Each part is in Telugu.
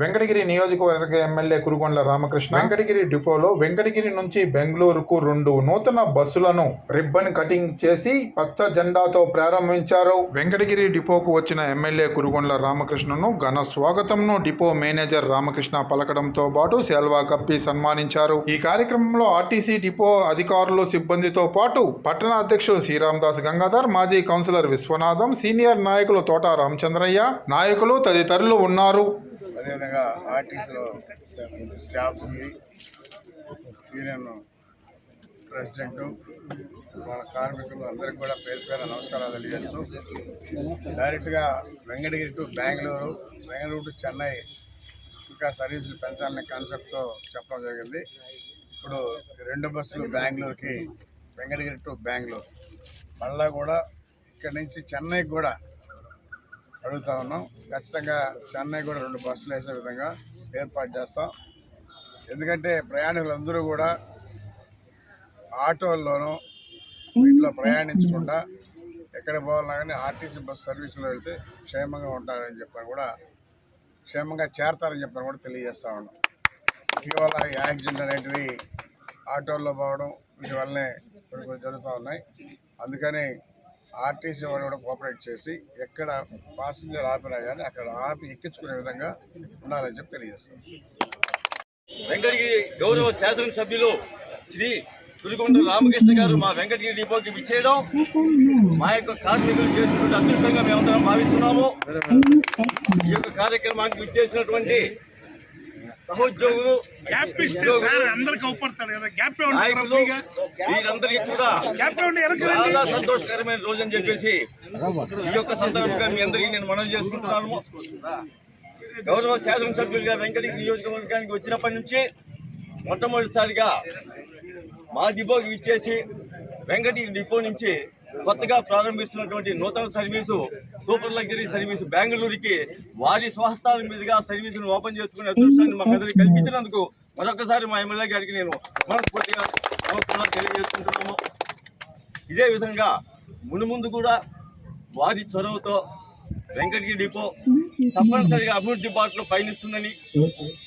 Venkatagiri నియోజకవర్గ ఎమ్మెల్యే కురుగొండ్ల రామకృష్ణ. వెంకటగిరి డిపోలో వెంకటగిరి నుంచి బెంగళూరుకు రెండు నూతన బస్సులను రిబ్బన్ కటింగ్ చేసి పచ్చ జెండాతో ప్రారంభించారు. వెంకటగిరి డిపోకు వచ్చిన ఎమ్మెల్యే కురుగొండ్ల రామకృష్ణను ఘన స్వాగతంను డిపో మేనేజర్ రామకృష్ణ పలకడంతో పాటు సెల్వా కప్పి సన్మానించారు. ఈ కార్యక్రమంలో ఆర్టీసీ డిపో అధికారులు సిబ్బందితో పాటు పట్టణ అధ్యక్షుడు శ్రీరామదాస్ గంగాధర్ మాజీ కౌన్సిలర్ విశ్వనాథం సీనియర్ నాయకులు తోట రామచంద్రయ్య నాయకులు తదితరులు ఉన్నారు. అదేవిధంగా ఆర్టీసీలో స్టాఫ్ ఉంది. యూనియన్ ప్రెసిడెంట్ వాళ్ళ కార్మికులు అందరికీ కూడా పేరు పేరు నమస్కారాలు తెలియజేస్తూ డైరెక్ట్గా వెంకటగిరి టు బెంగళూరు బెంగళూరు టు చెన్నై ఇంకా సర్వీసులు పెంచాలనే కాన్సెప్ట్తో చెప్పడం జరిగింది. ఇప్పుడు రెండు బస్సులు బెంగళూరుకి వెంకటగిరి టు బెంగళూరు. మళ్ళా కూడా ఇక్కడ నుంచి చెన్నైకి కూడా అడుగుతా ఉన్నాం. ఖచ్చితంగా చెన్నై కూడా రెండు బస్సులు వేసే విధంగా ఏర్పాటు చేస్తాం. ఎందుకంటే ప్రయాణికులందరూ కూడా ఆటోల్లోనూ వీటిలో ప్రయాణించకుండా ఎక్కడ పోవాలన్నా కానీ ఆర్టీసీ బస్ సర్వీసులో వెళ్తే క్షేమంగా ఉంటారని చెప్పని కూడా క్షేమంగా చేరతారని చెప్పని కూడా తెలియజేస్తా ఉన్నాం. ఇటీవల యాక్సిడెంట్ అనేటివి ఆటోల్లో పోవడం వీటి వల్లనే కొన్ని కొన్ని జరుగుతూ ఉన్నాయి. అందుకని ఆర్టీసీ వాళ్ళు కూడా కోఆపరేట్ చేసి ఎక్కడ పాసింజర్ ఆపినా కానీ అక్కడ ఆపి ఎక్కించుకునే విధంగా ఉండాలని చెప్పి తెలియజేస్తాం. వెంకటగిరి గౌరవ శాసనసభ్యులు శ్రీ పులికొండ రామకృష్ణ గారు మా వెంకటగిరి డిపోకి ఇచ్చేయడం మా యొక్క కార్మికులు చేసుకుంటే అదృష్టంగా మేమందరం భావిస్తున్నాము. ఈ యొక్క కార్యక్రమానికి విచ్చేసినటువంటి సహోద్యోగులు గ్యాప్ ఇస్తే సార్ అందరికి అవపడతాడు కదా. గ్యాప్ వీరందరికీ కూడా చాలా సంతోషకరమైన రోజు అని చెప్పేసి ఈ యొక్క సందర్భంగా మీ అందరికీ నేను మనవి చేసుకుంటున్నాను. గౌరవ శాసనసభ్యులుగా వెంకటగిరి నియోజకవర్గానికి వచ్చినప్పటి నుంచి మొట్టమొదటిసారిగా మా డిపోకి ఇచ్చేసి వెంకటగిరి డిపో నుంచి కొత్తగా ప్రారంభిస్తున్నటువంటి నూతన సర్వీసు సూపర్ లగ్జరీ సర్వీసు బెంగళూరుకి వారి స్వహస్తాల మీదుగా సర్వీసును ఓపెన్ చేసుకునే అదృష్టాన్ని మా అందరికీ కల్పించినందుకు మరొకసారి మా ఎమ్మెల్యే గారికి నేను మనస్ఫూర్తిగా నమస్కారాలు తెలియజేసుకుంటున్నాము. ఇదే విధంగా మునుముందు కూడా వారి చొరవతో వెంకటగిరి డిపో తప్పనిసరిగా అభివృద్ధి బాటలో పయనిస్తుందని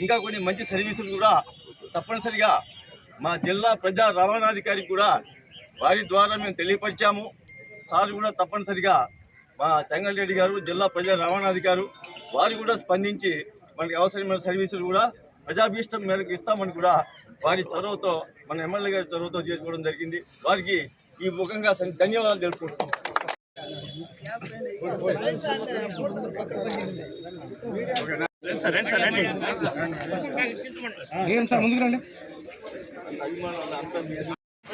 ఇంకా కొన్ని మంచి సర్వీసులు కూడా తప్పనిసరిగా మా జిల్లా ప్రజా రవాణాధికారికి కూడా వారి ద్వారా మేము తెలియపరిచాము. సార్ కూడా తప్పనిసరిగా మా చెంగల్రెడ్డి గారు జిల్లా ప్రజా రవాణాధికారు వారు కూడా స్పందించి మనకి అవసరమైన సర్వీసులు కూడా ప్రజాభీష్టం మేరకు ఇస్తామని కూడా వారి చొరవతో మన ఎమ్మెల్యే గారి చొరవతో చేసుకోవడం జరిగింది. వారికి ఈ ముఖంగా ధన్యవాదాలు తెలుపుకుంటున్నాం. ముందుకు రండి.